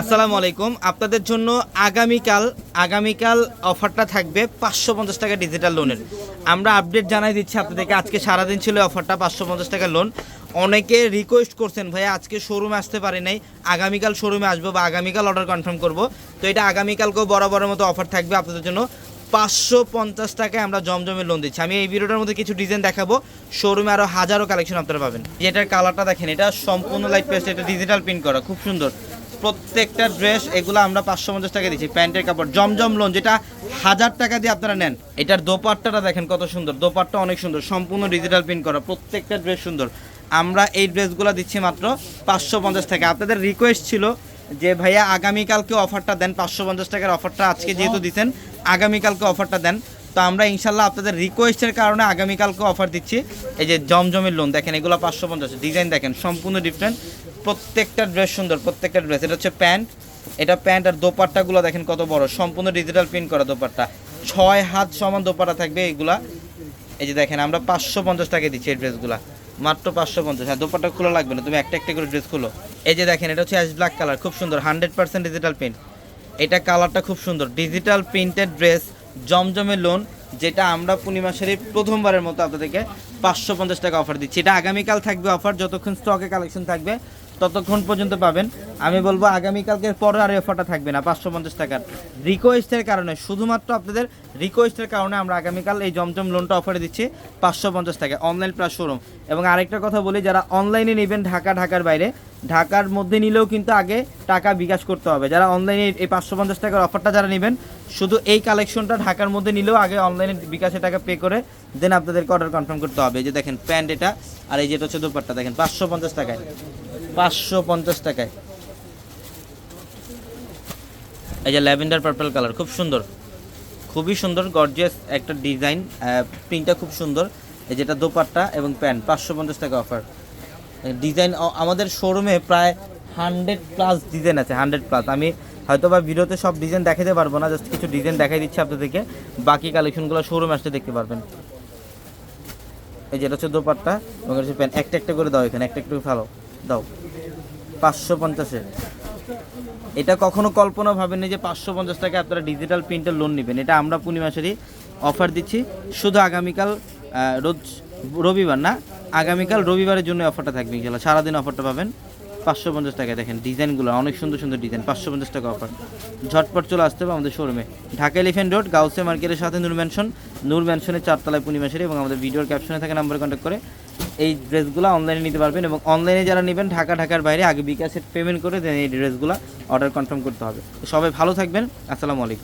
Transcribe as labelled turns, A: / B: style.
A: আসসালামু আলাইকুম। আপনাদের জন্য আগামীকাল আগামীকাল অফারটা থাকবে পাঁচশো পঞ্চাশ টাকা ডিজিটাল লোনের আমরা আপডেট জানাই দিচ্ছি আপনাদেরকে, আজকে সারাদিন ছিল অফারটা, পাঁচশো পঞ্চাশ টাকা লোন অনেকে রিকোয়েস্ট করছেন, ভাইয়া, আজকে শোরুমে আসতে পারি নাই, আগামীকাল শোরুমে আসব বা আগামীকাল অর্ডার কনফার্ম করব? তো এটা আগামীকালকেও বরাবরের মতো অফার থাকবে আপনাদের জন্য। পাঁচশো পঞ্চাশ টাকায় আমরা জমজমে লোন দিচ্ছি। আমি এই ভিডিওটার মধ্যে কিছু ডিজাইন দেখাবো। শোরুমে আরও হাজারো কালেকশন আপনারা পাবেন। যেটার কালারটা দেখেন, এটা সম্পূর্ণ লাইট পেস্ট এটা ডিজিটাল প্রিন্ট করা, খুব সুন্দর। প্রত্যেকটা ড্রেস এগুলো আমরা পাঁচশো পঞ্চাশ টাকা দিচ্ছি, প্যান্টের কাপড়, জমজম লোন যেটা হাজার টাকা দিয়ে আপনারা নেন। এটার দোপাট্টাটা দেখেন কত সুন্দর, দোপাট্টা অনেক সুন্দর, সম্পূর্ণ ডিজিটাল প্রিন্ট করা, প্রত্যেকটা ড্রেস সুন্দর। আমরা এই ড্রেসগুলো দিচ্ছি মাত্র পাঁচশো পঞ্চাশ টাকা। আপনাদের রিকোয়েস্ট ছিল যে, ভাইয়া, আগামীকালকে অফারটা দেন। পাঁচশো পঞ্চাশ টাকার অফারটা আজকে যেহেতু দিচ্ছেন, আগামীকালকে অফারটা দেন। তো আমরা ইনশাল্লাহ আপনাদের রিকোয়েস্টের কারণে আগামীকালকে অফার দিচ্ছি। এই যে জমজমের লোন দেখেন এগুলো পাঁচশো পঞ্চাশ। ডিজাইন দেখেন, সম্পূর্ণ ডিফারেন্ট প্রত্যেকটা ড্রেস সুন্দর, প্রত্যেকটা ড্রেস এটা হচ্ছে প্যান্ট। এটা প্যান্ট আর দোপাট্টাগুলো দেখেন কত বড়। সম্পূর্ণ ডিজিটাল প্রিন্ট করা দোপাট্টা। ছয় হাত সমান দোপাট্টা থাকবে এগুলা এই যে দেখেন, আমরা পাঁচশো পঞ্চাশ টাকা দিচ্ছি এই ড্রেসগুলা মাত্র পাঁচশো পঞ্চাশ। হ্যাঁ দোপাট্টা খোলা লাগবে না। তুমি একটা একটা করে ড্রেস খুলো। এই যে দেখেন, এটা হচ্ছে অ্যাশ ব্ল্যাক কালার খুব সুন্দর হান্ড্রেড পার্সেন্ট ডিজিটাল প্রিন্ট এটা কালারটা খুব সুন্দর। ডিজিটাল প্রিন্টেড ড্রেস জমজমের লোন যেটা আমরা পূর্ণিমা শরীফ প্রথমবারের মতো আপনাদেরকে পাঁচশো পঞ্চাশ টাকা অফার দিচ্ছি। এটা আগামীকাল থাকবে অফার যতক্ষণ স্টকে কালেকশন থাকবে, ততক্ষণ পর্যন্ত পাবেন। আমি বলব আগামীকালকের পরে আর অফারটা থাকবে না, পাঁচশো পঞ্চাশ টাকার। রিকোয়েস্টের কারণে, শুধুমাত্র আপনাদের রিকোয়েস্টের কারণে আমরা আগামীকাল এই জমজম লোনটা অফারে দিচ্ছি পাঁচশো পঞ্চাশ টাকা অনলাইন প্লাস শোরুম এবং আরেকটা কথা বলি, যারা অনলাইনে নেবেন ঢাকা, ঢাকার বাইরে, ঢাকার মধ্যে নিলেও কিন্তু আগে টাকা বিকাশ করতে হবে। যারা অনলাইনে এই পাঁচশো পঞ্চাশ টাকার অফারটা যারা নেবেন শুধু এই কালেকশনটা ঢাকার মধ্যে নিলেও আগে অনলাইনে বিকাশে টাকা পে করে দেন আপনাদেরকে অর্ডার কনফার্ম করতে হবে। এই যে দেখেন প্যান্ট এটা, আর এই যেটা হচ্ছে দুপাট্টা, দেখেন পাঁচশো পঞ্চাশ টাকায়, পাঁচশো পঞ্চাশ টাকায়। এই যে ল্যাভেন্ডার পার্পল কালার খুব সুন্দর। খুবই সুন্দর গর্জিয়াস একটা ডিজাইন প্রিন্টটা খুব সুন্দর। এই যেটা দোপাট্টা এবং প্যান্ট, পাঁচশো পঞ্চাশ টাকা অফার ডিজাইন আমাদের শোরুমে প্রায় হান্ড্রেড প্লাস ডিজাইন আছে হান্ড্রেড প্লাস আমি হয়তো বা ভিডিওতে সব ডিজাইন দেখাতে পারব না জাস্ট কিছু ডিজাইন দেখাই দিচ্ছি আপনাদেরকে। বাকি কালেকশনগুলো শোরুমে আসতে দেখতে পারবেন। এই যেটা হচ্ছে দোপাট্টা, এবং হচ্ছে একটা একটা করে দাও এখানে, একটা একটু ভালো। দাও। পাঁচশো পঞ্চাশে এটা কখনো কল্পনা ভাবেননি যে পাঁচশো পঞ্চাশ টাকা আপনারা ডিজিটাল প্রিন্টের লোন নেবেন। এটা আমরা পূর্ণিমাসেরই অফার দিচ্ছি। শুধু আগামীকাল রোজ রবিবার না, আগামীকাল রবিবারের জন্য অফারটা থাকবে ইনশাল্লাহ সারাদিন অফারটা পাবেন। পাঁচশো পঞ্চাশ টাকা দেখেন ডিজাইনগুলো, অনেক সুন্দর সুন্দর ডিজাইন, পাঁচশো পঞ্চাশ টাকা অফার ঝটপট চলে আসতে হবে আমাদের শোরুমে ঢাকা এলিফেন্ট রোড গাউসে মার্কেটের সাথে নূর ম্যানশন নূর ম্যানশনের চারতলায় পূর্ণিমাসের এবং আমাদের ভিডিওর ক্যাপশনে থাকা নাম্বারে কন্ট্যাক্ট করে এই ড্রেসগুলো অনলাইনে নিতে পারবেন এবং অনলাইনে যারা নেবেন, ঢাকা, ঢাকার বাইরে আগে বিকাশের পেমেন্ট করে দেন এই ড্রেসগুলো অর্ডার কনফার্ম করতে হবে। সবাই ভালো থাকবেন, আসসালামু আলাইকুম।